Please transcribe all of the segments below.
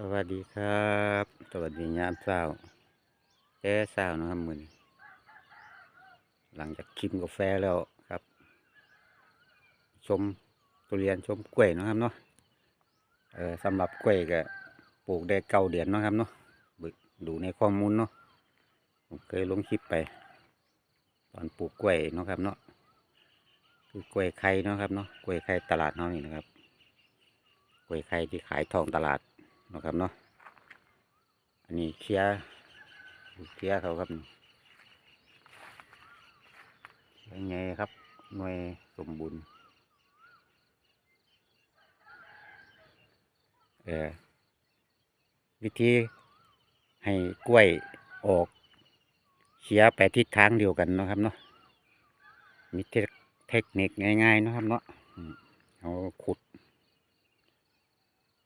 สวัสดีครับ สวัสดียามเช้าแต่เช้านะครับมือนหลังจากชิมกาแฟแล้วครับ ชมทุเรียนชมกล้วยนะครับเนาะเออสำหรับกล้วยก็ปลูกได้เก้าเดือนนะครับเนาะดูในข้อมูลเนาะผมเคยลงคลิปไป ตอนปลูกกล้วยนะครับเนาะคือกล้วยไข่นะครับเนาะกล้วยไข่ตลาดเนาะนี่นะครับกล้วยไข่ที่ขายทองตลาด นะครับเนาะอันนี้เคลียเคลียเขาครับยังไงครับหน่วยสมบูรณ์เออวิธีให้กล้วยออกเชียไปทิศทางเดียวกันนะครับเนาะมีเทคเทคนิคง่ายๆนะครับเนาะเอาขุด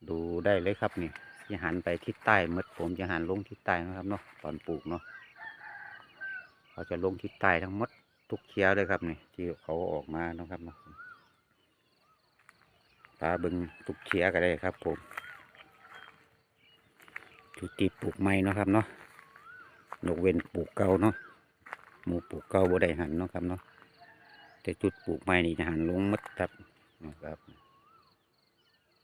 ดูได้เลยครับนี่ที่หันไปทิศใต้หมดผมจะหันลงทิศใต้นะครับเนาะตอนปลูกเนาะเขาจะลงทิศใต้ทั้งหมดทุกเคี้ยวเลยครับนี่ที่เขาออกมาเนาะครับเนาะตาบึงทุกเคี้ยวก็ได้ครับ ผมจุดที่ปลูกใหม่เนาะครับเนาะนกเว้นปลูกเก่าเนาะหมูปลูกเก่าบ่ได้หันเนาะครับเนาะแต่จุดปลูกใหม่นี่จะหันลงหมดครับนะครับ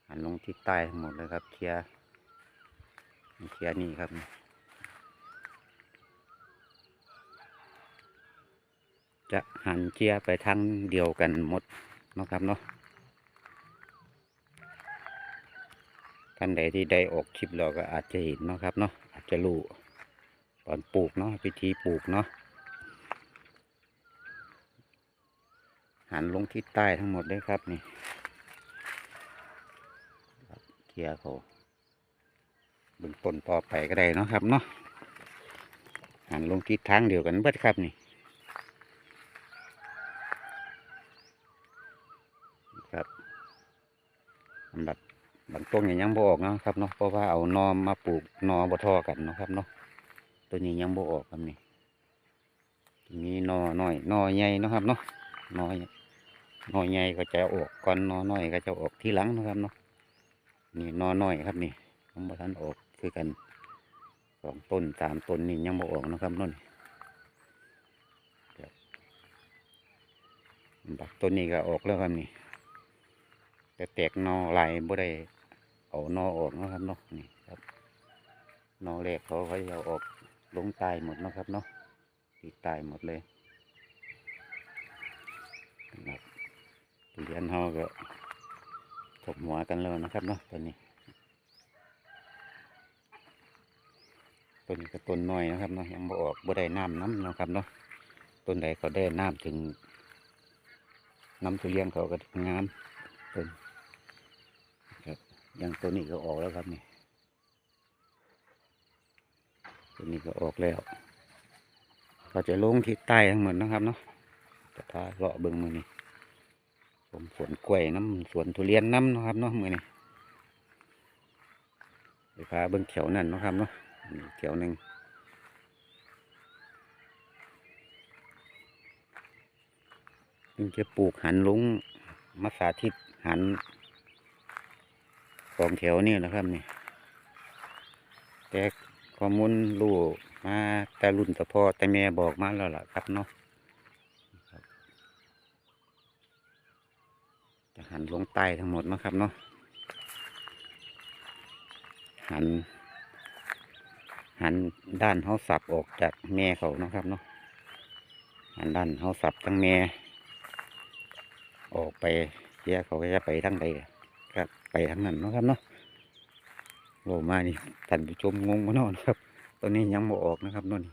หันลงทิศใต้ทั้งหมดเลยครับ เคลียร์เคลียร์นี่ครับจะหันเคลียร์ไปทางเดียวกันหมดนะครับเนาะท่านใดที่ได้ออกคลิปเราก็อาจจะเห็นเนาะครับเนาะอาจจะรู้ตอนปลูกเนาะพิธีปลูกเนาะหันลงทิศใต้ทั้งหมดเลยครับนี่ เคลียเขาเบื้องต้นต่อไปก็ได้เนาะครับเนาะหันลงทิศทางเดียวกันเบิดครับนี่ครับสำหรับบางต้นเนี่ยยังบ่ออกเนาะครับเนาะเพราะว่าเอานอมมาปลูกนอบ่ทอกันนะครับเนาะตัวนี้ยังบ่ออกครับนี่มีนอหน้อยนอใหญ่เนาะครับเนาะนอหนอใหญ่ก็จะออกก่อนนอน้อยก็จะออกทีหลังนะครับเนาะ นี่นอน้อยครับนี่ยังบ่ทันออกคือกันสองต้นสามต้นนี่ยังบ่ออกนะครับนั่นบบักต้นนี้ก็ออกแล้วครับนี่แต่แตกนอลายบ่ได้เอานอออกนะครับเนาะนี่ครับนอแรกเขาเขาจะเอาออกลงตายหมดนะครับเนาะติดตายหมดเลยครับทุเรียนเขาก็ ถกหัวกันแล้วนะครับเนาะตอนนี้ต้นนี้ก็ต้นน้อยนะครับเนาะยังบ่ออกบ่ได้น้ำน้ำนะครับเนาะต้นใดเขาได้น้ำถึงน้ำทุเรียนเขาก็งามต้นครับอยังต้นนี้ก็ออกแล้วครับนี่ต้นนี้ก็ออกแล้วก็จะลงที่ใต้ทั้งหมดนะครับเนาะจะพาเลาะเบิ้งมือนี่ ผมสวนกล้วยน้ำสวนทุเรียนน้ำนะครับเนาะมือนี้ไปพาเบิ้งแถวนั่นนะครับเนาะนี่แถวหนึ่งนี่จะปลูกหันลุงมาสาธิตหันสองแถวนี่นะครับนี่แต่ข้อมูลรู้มาแต่รุ่นแต่พ่อแต่แม่บอกมาแล้วล่ะครับเนาะ จะหันลงใต้ทั้งหมดนะครับเนาะหัน หันด้านเขาสับออกจากแม่เขาเนาะครับเนาะหันด้านเขาสับทั้งแม่ ออกไปเสียเขาก็จะไปทั้งใดครับไปทั้งนั้นนะครับเนาะโลมานี่ท่านผู้ชมงงมานาะนะครับตัวนี้ยังบ่ออกนะครับโน่น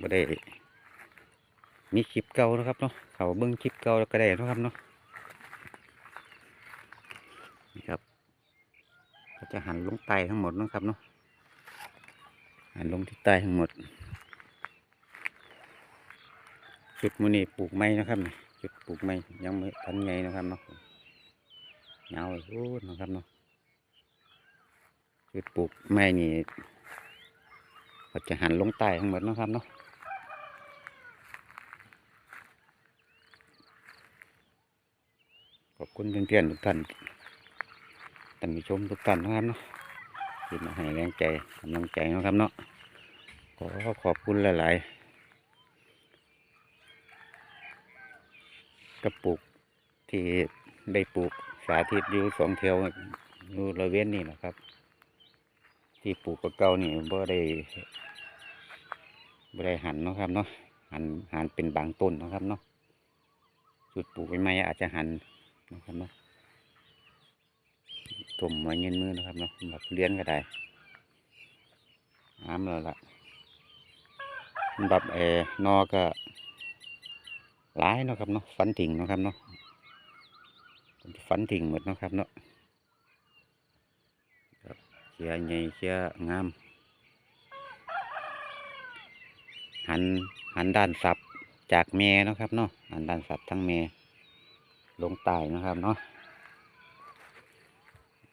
บ่ได้ มีคลิปเก่านะครับเนาะเขาเบิ้งคลิปเก่าแล้วก็ได้นะครับเนาะนี่ครับก็จะหันลงใต้ทั้งหมดนะครับเนาะหันลงที่ใต้ทั้งหมดจุดมือนี่ปลูกไม้นะครับนี่จุดปลูกไม้ยังไม่ทันไงนะครับเนาะยาโอ้นะครับเนาะจุดปลูกไม้นี่ก็จะหันลงใต้ทั้งหมดนะครับเนาะ ก็ ข อบคุณเพื่อนๆทุกท่านท่านผู้ชมทุกท่านนะครับเนาะที่มาให้แรงใจกำลังใจนะครับเนาะขอขอบคุณหลายๆกระปุกที่ได้ปลูกสาธิตอยู่สองเที่ยวอยู่ระเวนนี่นะครับ ที่ปลูกกระเก่านี่บ่ได้บ่ได้หันนะครับเนาะหันหันเป็นบางต้นนะครับเนาะจุดปลูกใหม่อาจจะหัน นะครับเนาะตุ่มไว้เงินมือนะครับเนาะสำหรับเลี้ยนก็ได้น้ำแล้วล่ะสำหรับเออนอก็หลายเนาะครับเนาะฟันถิ่งเนาะครับเนาะฟันถิ่งหมดเนาะครับเนาะเชียใหญ่เชียงาม หันหันด้านสับจากเมเนาะครับเนาะหันด้านสับทั้งเม ลงใต้นะครับเนาะ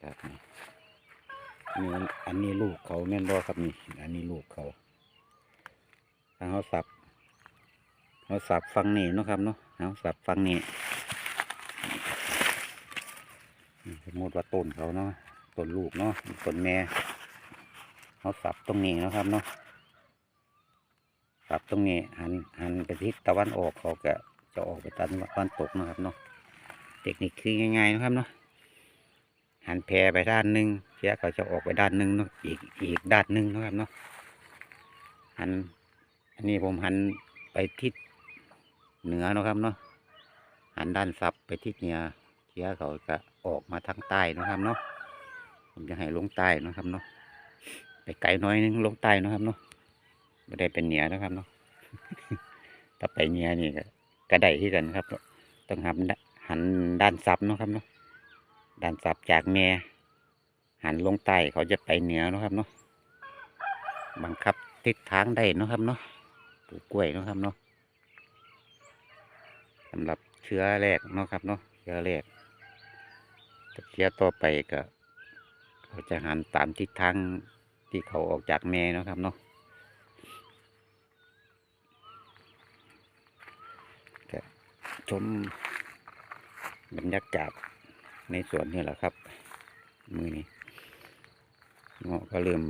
ครับนี่นี่อันนี้ลูกเขาแม่นบ่ครับนี่ อันนี้ลูกเขาทางเขาสับเขาสับฟังนี่นะครับเนาะเขาสับฟังนี่สมมติว่าต้นเขาเนาะต้นลูกเนาะต้นแม่เขาสับตรงนี้นะครับเนาะสับตรงนี้หันหันไปทิศตะวันออกเขาก็จะออกไปตะวันตกนะครับเนาะ เทคนิคคือง่ายๆนะครับเนาะหันแพรไปด้านหนึ่งเพียเขาจะออกไปด้านหนึ่งเนาะอีกอีกด้านหนึ่งนะครับเนาะหันอันนี้ผมหันไปทิศเหนือนะครับเนาะหันด้านสับไปทิศเหนือเพียเขาจะออกมาทางใต้นะครับเนาะผมจะให้ลงใต้นะครับเนาะไปไกลน้อยนึงลงใต้นะครับเนาะไม่ได้เป็นเหนียนะครับเนาะถ้าไปเหนียนี่ก็กระไดที่กันครับต้องหัน หันด้านซับเนาะครับเนาะด้านซับจากเมียหันลงใต้เขาจะไปเหนือเนาะครับเนาะบังคับทิศทางได้เนาะครับเนาะปลูกกล้วยเนาะครับเนาะสำหรับเชื้อแรกเนาะครับเนาะเชื้อแรกต่เชื้อต่อไปก็เขาจะหันตามทิศทางที่เขาออกจากแม่เนาะครับเนาะชม บรรยากาศในสวนนี่แหละครับ มือนี้เงาะก็เริ่ม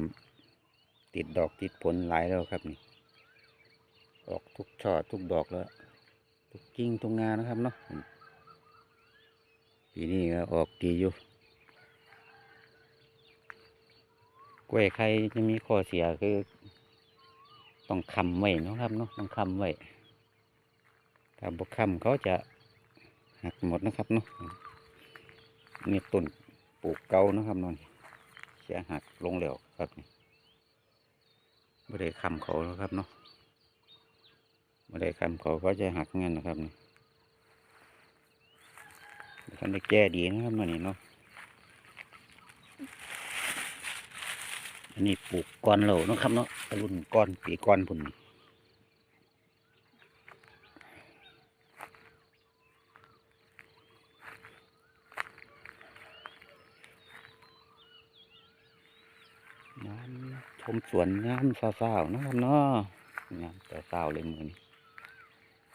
ติดดอกติดผลหลายแล้วครับนี่ ออกทุกช่อทุกดอกแล้ว ทุกกิ่งทุกงานนะครับเนาะปีนี้ก็ออกดีอยู่กล้วยไข่จะมีข้อเสียคือ ต้องคำไว้นะครับเนาะต้องคำไว้ถ้าบกคำเขาจะ หักหมดนะครับเนาะนี่ต้นปลูกเก่านะครับนอนเสียหักลงเหลวครับไม่ได้คำเขาแล้วครับเนาะไม่ได้คำเขาเขาจะหักงั้นนะครับนี่ท่านได้แก้ดีนะครับมันนี่เนาะอันนี้ปลูกก้อนเหล่านะครับเนาะรุ่นก้อนปีก้อนพุ่นน้ำช มสวนน้ำสาวๆนะครับเนาะงามแต่สาวเลยมือนี้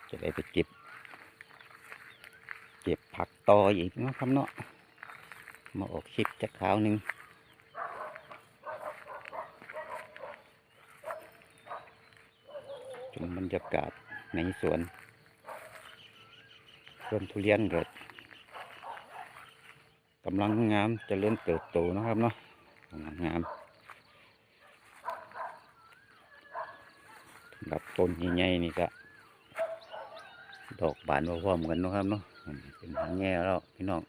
จะได้ไปเก็บ เก็บผักต่ออีกนะครับเนาะมาออกคลิปจะขาวหนึ่งชมบรรยากาศในสวนสวนทุเรียนเกิดกำลังงามเจะเริ่มเติบโตนะครับเนาะกำลังงามสำหรับ ต้นใหญ่ๆนี่ก็ดอกบานพร้อมกันนะครับเนาะเป็นหางแง่แล้วพี่น้อง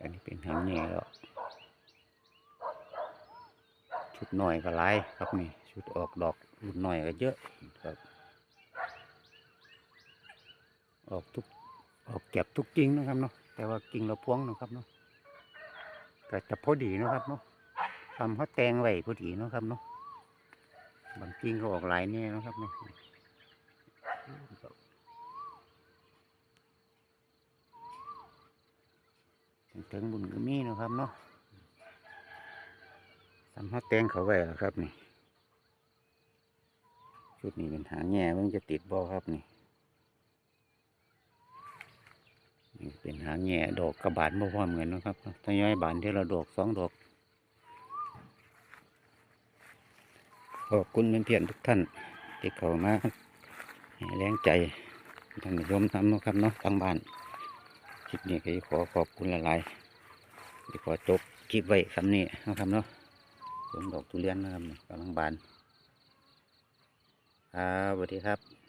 อันนี้เป็นหางแง่แล้วชุดหน่อยก็หลายครับนี่ชุดออกดอกรุ่นหน่อยก็เยอะครับ ออกทุกออกเก็บทุกกิ่งนะครับเนาะแต่ว่ากิ่งเราพวงนะครับเนาะก็จะพอดีนะครับเนาะทำเขาแตงไว้พอดีนะครับเนาะ บางกิ่งก็ออกหลายแน่นะครับเนาะถึงบุญก็มีนะครับเนาะทำเขาแตงเขาไว้แล้วครับนี่ชุดนี้เป็นหางแง่มันจะติดบ่ครับนี่นี่เป็นหางแง่ดอกกระบาดบ่พร้อมกันนะครับทยอยบานที่ละดอกสองดอก อบคุณเพื่อนๆทุกท่าน ที่เข้ามาแรงใจท่านผู้ชมทำนาะครับเนาะทางบ้านคลิปนี้ก็ขอขอบคุณหลายๆที่ขอจบคลิปไว้คำนี้นาะครับเนาะสวนดอกทุเรียนนะครับกำลังบานครับสวัสดีครับ